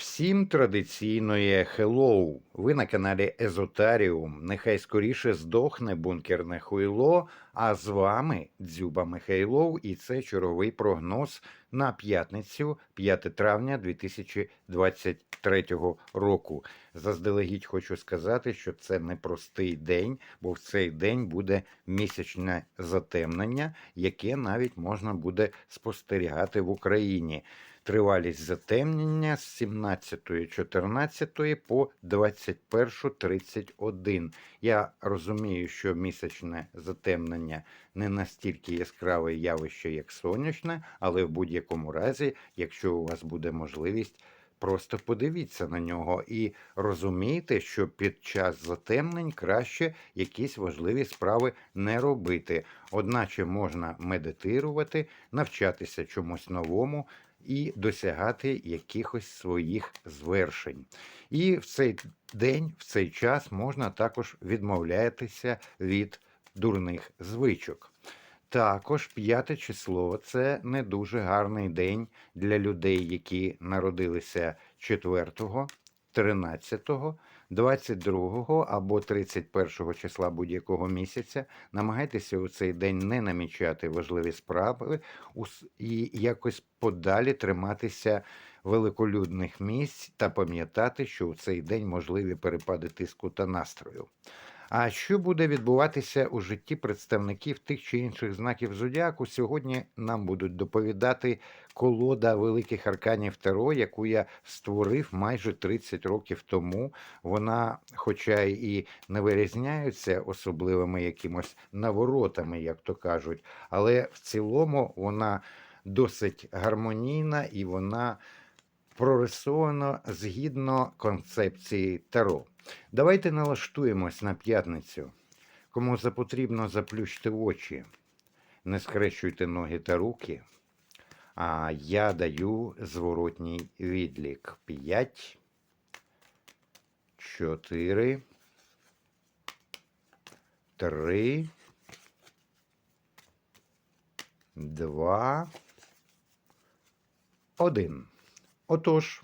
Всім традиційної хеллоу. Ви на каналі Езотаріум. Нехай скоріше здохне бункерне хуйло. А з вами Дзюба Михайлов, і це черговий прогноз на п'ятницю, 5 травня 2023 року. Заздалегідь хочу сказати, що це непростий день, бо в цей день буде місячне затемнення, яке навіть можна буде спостерігати в Україні. Тривалість затемнення з 17.14 по 21.31. Я розумію, що місячне затемнення не настільки яскраве явище, як сонячне, але в будь-якому разі, якщо у вас буде можливість, просто подивіться на нього і розумійте, що під час затемнень краще якісь важливі справи не робити. Одначе можна медитирувати, навчатися чомусь новому і досягати якихось своїх звершень. І в цей день, в цей час можна також відмовлятися від дурних звичок. Також п'яте число це не дуже гарний день для людей, які народилися 4, 13, 22 або 31 числа будь-якого місяця. Намагайтеся у цей день не намічати важливі справи і якось подалі триматися великолюдних місць та пам'ятати, що у цей день можливі перепади тиску та настрою. А що буде відбуватися у житті представників тих чи інших знаків зодіаку? Сьогодні нам будуть доповідати колода великих арканів Таро, яку я створив майже 30 років тому. Вона, хоча і не вирізняється особливими якимось наворотами, як то кажуть, але в цілому вона досить гармонійна і вона прорисована згідно концепції Таро. Давайте налаштуємось на п'ятницю. Кому запотрібно, заплющте очі, не скрещуйте ноги та руки. А я даю зворотній відлік. 5, 4, 3, 2, 1. Отож,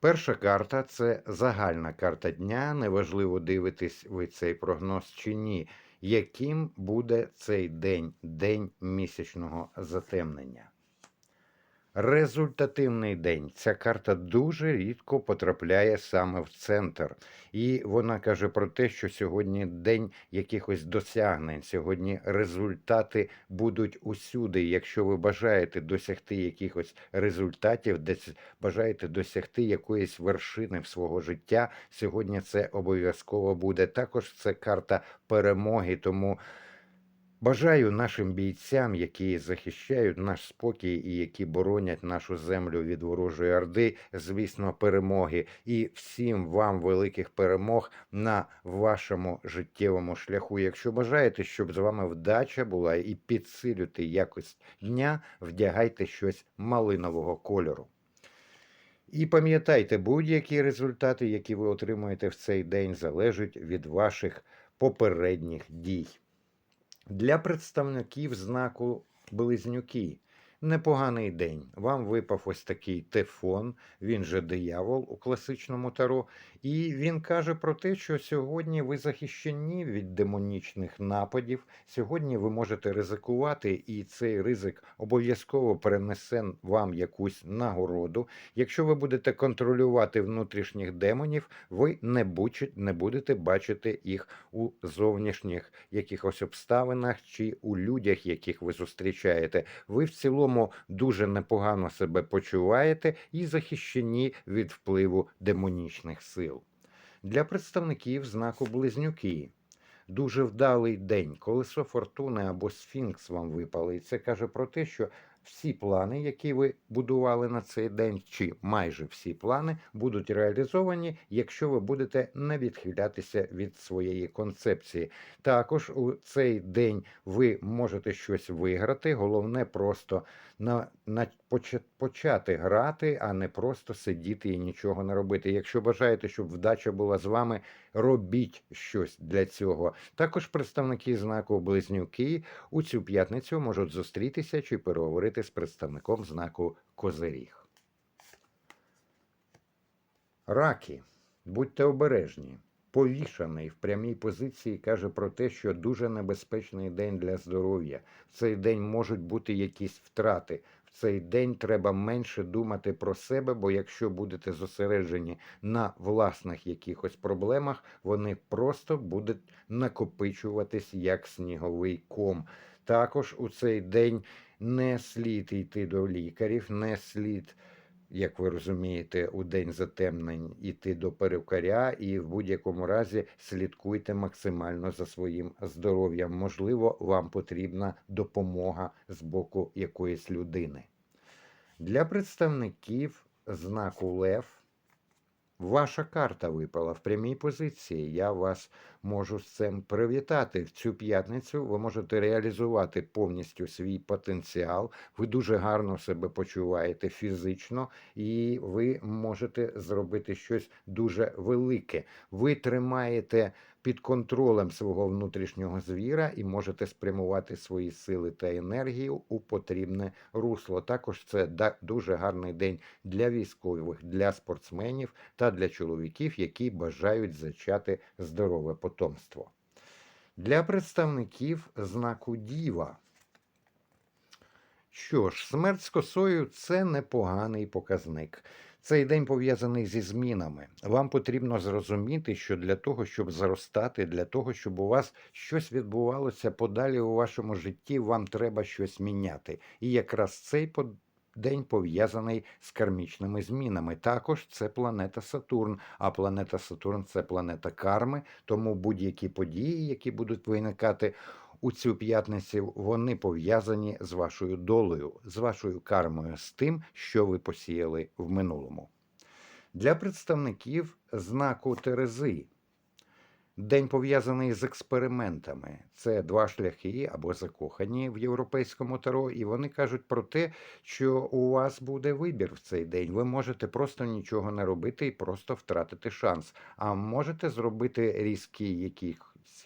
перша карта це загальна карта дня. Неважливо, дивитесь ви цей прогноз чи ні. Яким буде цей день, день місячного затемнення? Результативний день. Ця карта дуже рідко потрапляє саме в центр. І вона каже про те, що сьогодні день якихось досягнень. Сьогодні результати будуть усюди. Якщо ви бажаєте досягти якихось результатів, десь бажаєте досягти якоїсь вершини в свого життя, сьогодні це обов'язково буде. Також це карта перемоги. Тому Бажаю нашим бійцям, які захищають наш спокій і які боронять нашу землю від ворожої орди, звісно, перемоги, і всім вам великих перемог на вашому життєвому шляху. Якщо бажаєте, щоб з вами вдача була і підсилювати якість дня, вдягайте щось малинового кольору. І пам'ятайте, будь-які результати, які ви отримуєте в цей день, залежать від ваших попередніх дій. Для представників знаку Близнюки непоганий день. Вам випав ось такий тефон, він же диявол у класичному таро. І він каже про те, що сьогодні ви захищені від демонічних нападів. Сьогодні ви можете ризикувати, і цей ризик обов'язково перенесе вам якусь нагороду. Якщо ви будете контролювати внутрішніх демонів, ви не, не будете бачити їх у зовнішніх якихось обставинах чи у людях, яких ви зустрічаєте. Ви в цілому дуже непогано себе почуваєте і захищені від впливу демонічних сил. Для представників знаку Близнюки. Дуже вдалий день, колесо фортуни або сфінкс вам випали. І це каже про те, що всі плани, які ви будували на цей день, чи майже всі плани, будуть реалізовані, якщо ви будете не відхилятися від своєї концепції. Також у цей день ви можете щось виграти. Головне просто на, на поча- почати грати, а не просто сидіти і нічого не робити. Якщо бажаєте, щоб вдача була з вами, робіть щось для цього. Також представники знаку Близнюки у цю п'ятницю можуть зустрітися чи переговорити з представником знаку Козиріг. Раки, будьте обережні. Повішаний в прямій позиції каже про те, що дуже небезпечний день для здоров'я. В цей день можуть бути якісь втрати. В цей день треба менше думати про себе, бо якщо будете зосереджені на власних якихось проблемах, вони просто будуть накопичуватись як сніговий ком. Також у цей день не слід йти до лікарів, не слід як ви розумієте, у день затемнень іти до перукаря, і в будь-якому разі слідкуйте максимально за своїм здоров'ям. Можливо, вам потрібна допомога з боку якоїсь людини. Для представників знаку Лев. Ваша карта випала в прямій позиції. Я вас можу з цим привітати. В цю п'ятницю ви можете реалізувати повністю свій потенціал. Ви дуже гарно себе почуваєте фізично, і ви можете зробити щось дуже велике. Ви тримаєте під контролем свого внутрішнього звіра і можете спрямувати свої сили та енергію у потрібне русло. Також це дуже гарний день для військових, для спортсменів та для чоловіків, які бажають зачати здорове потомство. Для представників знаку Діва. Що ж, смерть з косою це непоганий показник. Цей день пов'язаний зі змінами. Вам потрібно зрозуміти, що для того, щоб зростати, для того, щоб у вас щось відбувалося подалі у вашому житті, вам треба щось міняти. І якраз цей день пов'язаний з кармічними змінами. Також це планета Сатурн. А планета Сатурн це планета карми. Тому будь-які події, які будуть виникати у цю п'ятницю, вони пов'язані з вашою долею, з вашою кармою, з тим, що ви посіяли в минулому. Для представників знаку Терези. День пов'язаний з експериментами. Це два шляхи або закохані в європейському таро, і вони кажуть про те, що у вас буде вибір в цей день. Ви можете просто нічого не робити і просто втратити шанс. А можете зробити різкий якийсь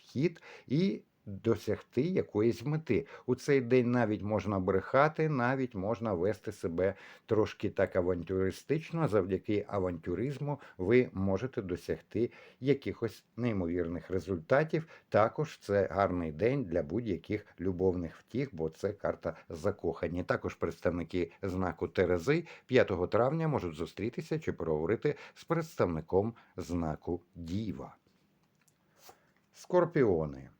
хід і досягти якоїсь мети. У цей день навіть можна брехати, навіть можна вести себе трошки так авантюристично. Завдяки авантюризму ви можете досягти якихось неймовірних результатів. Також це гарний день для будь-яких любовних втіх, бо це карта закохані. Також представники знаку Терези 5 травня можуть зустрітися чи поговорити з представником знаку Діва. Скорпіони.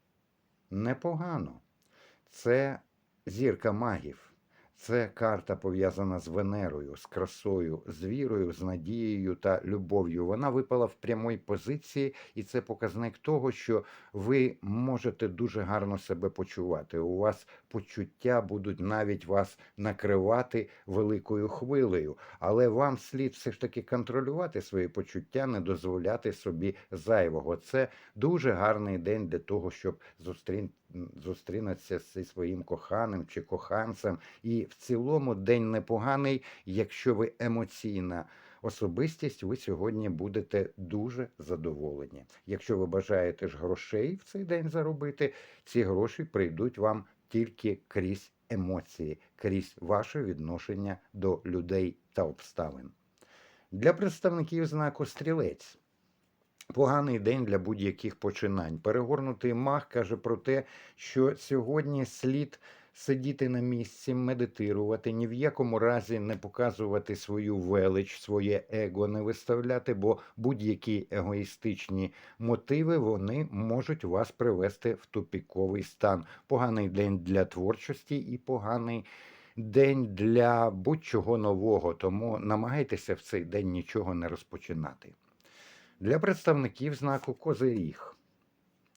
Непогано. Це зірка магів. Це карта пов'язана з Венерою, з красою, з вірою, з надією та любов'ю. Вона випала в прямій позиції, і це показник того, що ви можете дуже гарно себе почувати. У вас почуття будуть навіть вас накривати великою хвилею, але вам слід все ж таки контролювати свої почуття, не дозволяти собі зайвого. Це дуже гарний день для того, щоб зустрін... зустрінутися зі своїм коханим чи коханцем. І в цілому день непоганий, якщо ви емоційна особистість, ви сьогодні будете дуже задоволені. Якщо ви бажаєте ж грошей в цей день заробити, ці гроші прийдуть вам тільки крізь емоції, крізь ваше відношення до людей та обставин. Для представників знаку стрілець. Поганий день для будь-яких починань. Перегорнутий мах каже про те, що сьогодні слід сидіти на місці, медитирувати, ні в якому разі не показувати свою велич, своє его не виставляти, бо будь-які егоїстичні мотиви вони можуть вас привести в тупіковий стан. Поганий день для творчості і поганий. День для будь-чого нового, тому намагайтеся в цей день нічого не розпочинати. Для представників знаку Козиріг.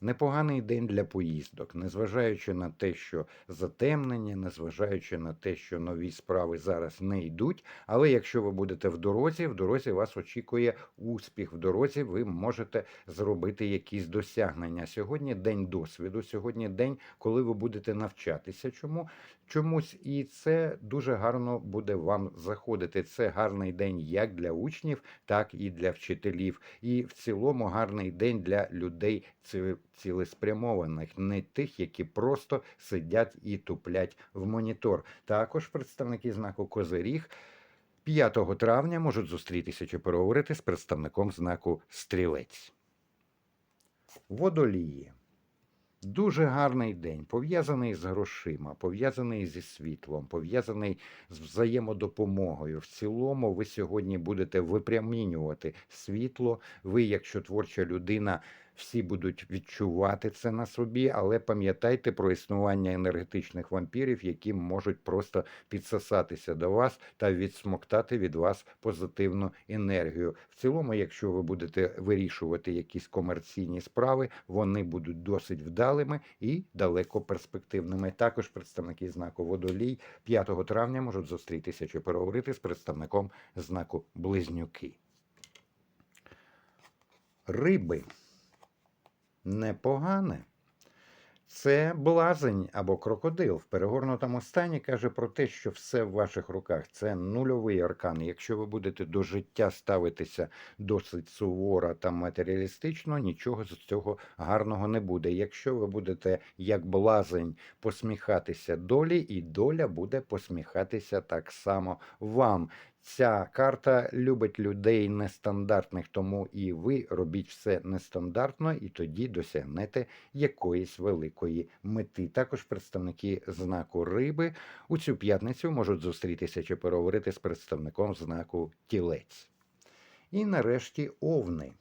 Непоганий день для поїздок, незважаючи на те, що затемнення, незважаючи на те, що нові справи зараз не йдуть. Але якщо ви будете в дорозі, в дорозі вас очікує успіх. В дорозі ви можете зробити якісь досягнення. Сьогодні день досвіду, сьогодні день, коли ви будете навчатися чому чомусь, і це дуже гарно буде вам заходити. Це гарний день як для учнів, так і для вчителів. І в цілому гарний день для людей цілеспрямованих, не тих, які просто сидять і туплять в монітор. Також представники знаку Козиріг. 5 травня можуть зустрітися чи переговорити з представником знаку Стрілець. Водолії. Дуже гарний день, пов'язаний з грошима, пов'язаний зі світлом, пов'язаний з взаємодопомогою. В цілому ви сьогодні будете випрямінювати світло. Ви, якщо творча людина, всі будуть відчувати це на собі, але пам'ятайте про існування енергетичних вампірів, які можуть просто підсосатися до вас та відсмоктати від вас позитивну енергію. В цілому, якщо ви будете вирішувати якісь комерційні справи, вони будуть досить вдалими і далеко перспективними. Також представники знаку Водолій 5 травня можуть зустрітися чи переговорити з представником знаку Близнюки. Риби непогане. Це блазень або крокодил в перегорнутому стані каже про те, що все в ваших руках. Це нульовий аркан. Якщо ви будете до життя ставитися досить суворо та матеріалістично, нічого з цього гарного не буде. Якщо ви будете як блазень посміхатися долі, і доля буде посміхатися так само вам. Ця карта любить людей нестандартних, тому і ви робіть все нестандартно, і тоді досягнете якоїсь великої мети. Також представники знаку риби у цю п'ятницю можуть зустрітися чи переговорити з представником знаку тілець. І нарешті овни.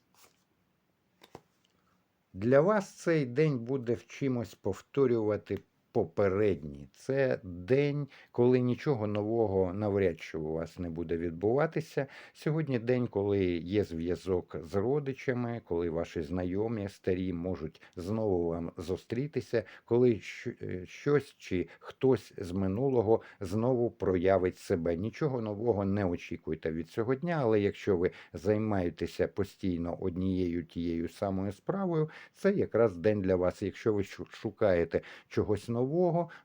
Для вас цей день буде в чимось повторювати попередній. Це день, коли нічого нового навряд чи у вас не буде відбуватися. Сьогодні день, коли є зв'язок з родичами, коли ваші знайомі старі можуть знову вам зустрітися, коли е, щось чи хтось з минулого знову проявить себе. Нічого нового не очікуйте від цього дня, але якщо ви займаєтеся постійно однією тією самою справою, це якраз день для вас. Якщо ви шукаєте чогось нового,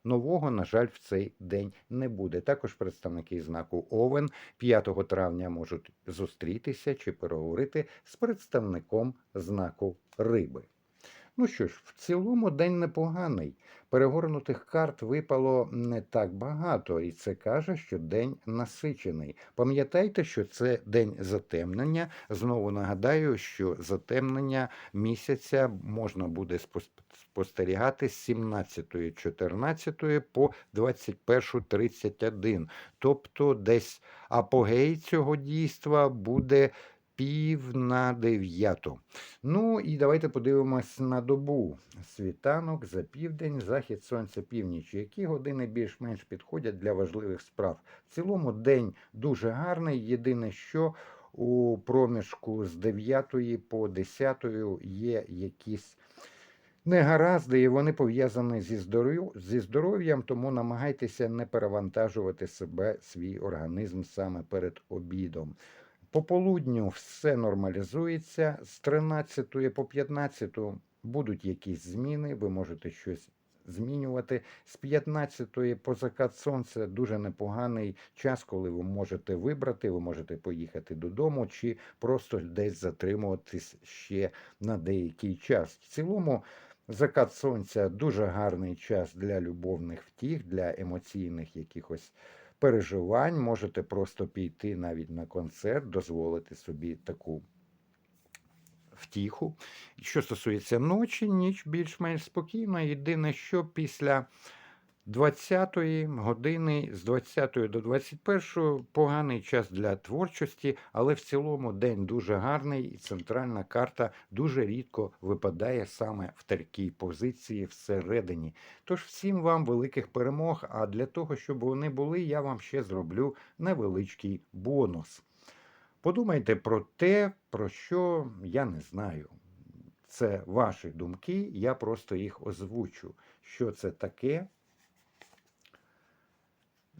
нового, на жаль, в цей день не буде. Також представники знаку Овен 5 травня можуть зустрітися чи переговорити з представником знаку Риби. Ну що ж, в цілому день непоганий. Перегорнутих карт випало не так багато, і це каже, що день насичений. Пам'ятайте, що це день затемнення. Знову нагадаю, що затемнення місяця можна буде спостерігати з 17.14 по 21.31. Тобто десь апогей цього дійства буде пів на дев'яту. Ну і давайте подивимось на добу. Світанок за південь, захід сонця північ. Які години більш-менш підходять для важливих справ? В цілому день дуже гарний. Єдине, що у проміжку з 9 по 10 є якісь негаразди, і вони пов'язані зі, здоров... зі здоров'ям, тому намагайтеся не перевантажувати себе, свій організм саме перед обідом. По полудню все нормалізується. З 13 по 15 будуть якісь зміни, ви можете щось змінювати. З 15 по закат сонця дуже непоганий час, коли ви можете вибрати, ви можете поїхати додому чи просто десь затримуватись ще на деякий час. В цілому. Закат сонця дуже гарний час для любовних втіх, для емоційних якихось переживань. Можете просто піти навіть на концерт, дозволити собі таку втіху. Що стосується ночі, ніч більш-менш спокійна. Єдине, що після 20-ї години з 20 до 21 поганий час для творчості, але в цілому день дуже гарний, і центральна карта дуже рідко випадає саме в такій позиції всередині. Тож всім вам великих перемог. А для того, щоб вони були, я вам ще зроблю невеличкий бонус. Подумайте про те, про що я не знаю. Це ваші думки, я просто їх озвучу. Що це таке?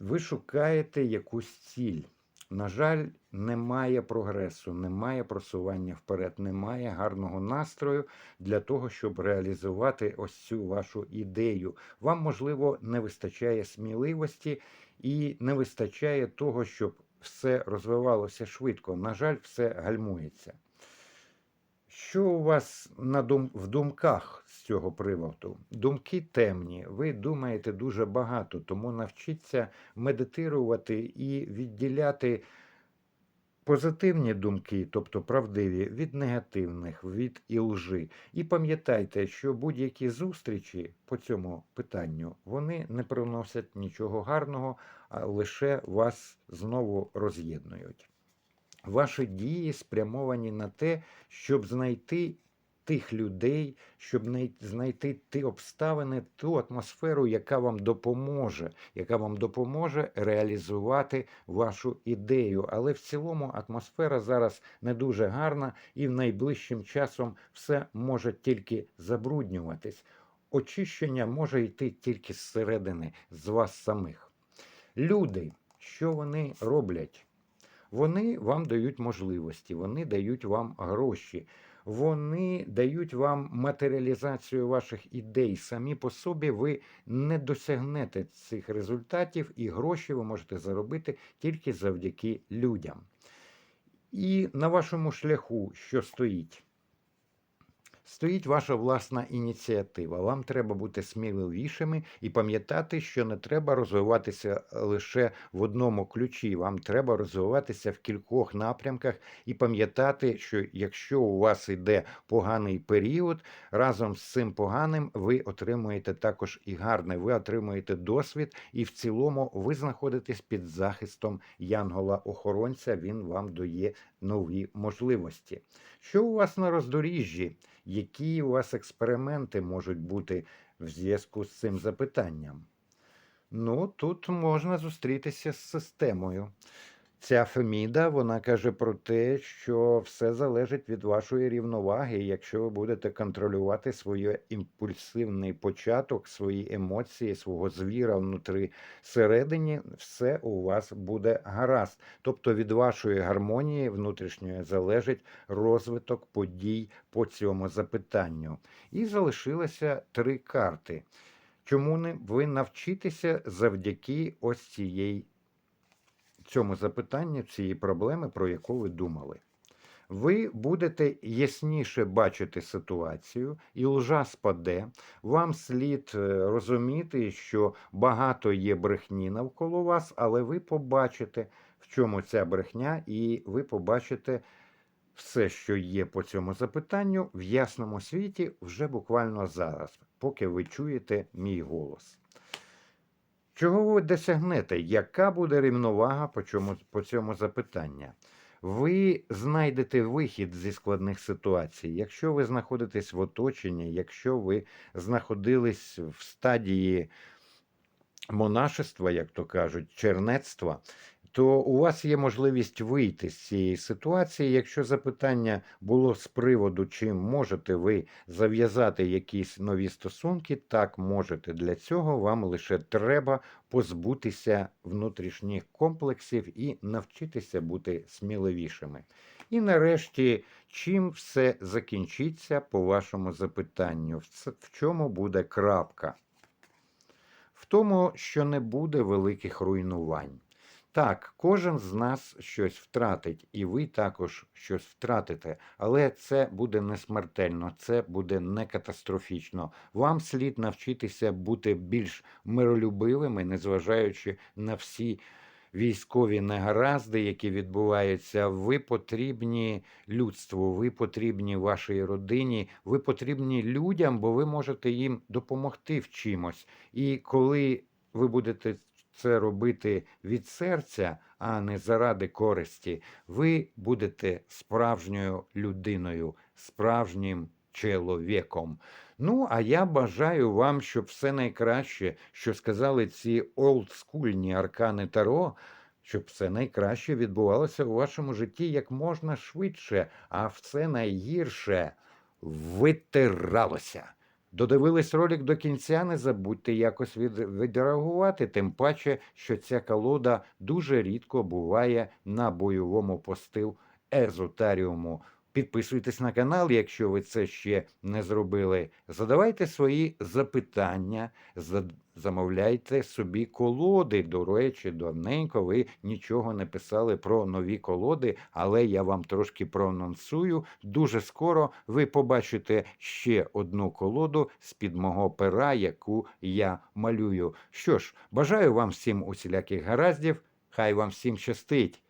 Ви шукаєте якусь ціль. На жаль, немає прогресу, немає просування вперед, немає гарного настрою для того, щоб реалізувати ось цю вашу ідею. Вам, можливо, не вистачає сміливості і не вистачає того, щоб все розвивалося швидко. На жаль, все гальмується. Що у вас на дум... в думках з цього приводу? Думки темні, ви думаєте дуже багато, тому навчіться медитувати і відділяти позитивні думки, тобто правдиві, від негативних, від і лжи. І пам'ятайте, що будь-які зустрічі по цьому питанню вони не приносять нічого гарного, а лише вас знову роз'єднують. Ваші дії спрямовані на те, щоб знайти тих людей, щоб знайти ті обставини, ту атмосферу, яка вам допоможе, яка вам допоможе реалізувати вашу ідею. Але в цілому атмосфера зараз не дуже гарна, і в найближчим часом все може тільки забруднюватись. Очищення може йти тільки зсередини, з вас самих. Люди, що вони роблять? Вони вам дають можливості, вони дають вам гроші, вони дають вам матеріалізацію ваших ідей. Самі по собі ви не досягнете цих результатів, і гроші ви можете заробити тільки завдяки людям. І на вашому шляху, що стоїть? Стоїть ваша власна ініціатива. Вам треба бути сміливішими і пам'ятати, що не треба розвиватися лише в одному ключі. Вам треба розвиватися в кількох напрямках і пам'ятати, що якщо у вас йде поганий період, разом з цим поганим ви отримуєте також і гарне. Ви отримуєте досвід, і в цілому ви знаходитесь під захистом Янгола-охоронця. Він вам дає нові можливості. Що у вас на роздоріжжі? Які у вас експерименти можуть бути в зв'язку з цим запитанням? Ну, тут можна зустрітися з системою. Ця Феміда, вона каже про те, що все залежить від вашої рівноваги. Якщо ви будете контролювати свій імпульсивний початок, свої емоції, свого звіра внутрі всередині, все у вас буде гаразд. Тобто від вашої гармонії внутрішньої залежить розвиток подій по цьому запитанню. І залишилося три карти. Чому не ви навчитеся завдяки ось цієї цьому запитанні, цієї проблеми, про яку ви думали. Ви будете ясніше бачити ситуацію, і лжа спаде. Вам слід е, розуміти, що багато є брехні навколо вас, але ви побачите, в чому ця брехня, і ви побачите все, що є по цьому запитанню, в ясному світі вже буквально зараз, поки ви чуєте мій голос. Чого ви досягнете? Яка буде рівновага по цьому, по цьому запитання? Ви знайдете вихід зі складних ситуацій, якщо ви знаходитесь в оточенні, якщо ви знаходились в стадії монашества, як то кажуть, чернецтва, то у вас є можливість вийти з цієї ситуації. Якщо запитання було з приводу, чи можете ви зав'язати якісь нові стосунки, так можете. Для цього вам лише треба позбутися внутрішніх комплексів і навчитися бути сміливішими. І нарешті, чим все закінчиться по вашому запитанню? В чому буде крапка? В тому, що не буде великих руйнувань. Так, кожен з нас щось втратить, і ви також щось втратите, але це буде не смертельно, це буде не катастрофічно. Вам слід навчитися бути більш миролюбивими, незважаючи на всі військові негаразди, які відбуваються. Ви потрібні людству, ви потрібні вашій родині, ви потрібні людям, бо ви можете їм допомогти в чимось. І коли ви будете це робити від серця, а не заради користі, ви будете справжньою людиною, справжнім чоловіком. Ну, а я бажаю вам, щоб все найкраще, що сказали ці олдскульні аркани Таро, щоб все найкраще відбувалося у вашому житті як можна швидше, а все найгірше витиралося. Додивились ролик до кінця, не забудьте якось від, відреагувати, тим паче, що ця колода дуже рідко буває на бойовому постил Езотаріуму. Підписуйтесь на канал, якщо ви це ще не зробили. Задавайте свої запитання, замовляйте собі колоди. До речі, давненько ви нічого не писали про нові колоди, але я вам трошки проанонсую. Дуже скоро ви побачите ще одну колоду з-під мого пера, яку я малюю. Що ж, бажаю вам всім усіляких гараздів, хай вам всім щастить.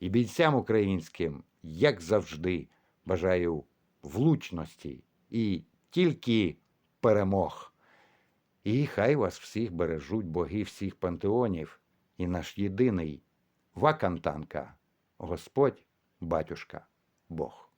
І бійцям українським, як завжди, бажаю влучності і тільки перемог. І хай вас всіх бережуть боги всіх пантеонів і наш єдиний Вакантанка, Господь, Батюшка, Бог.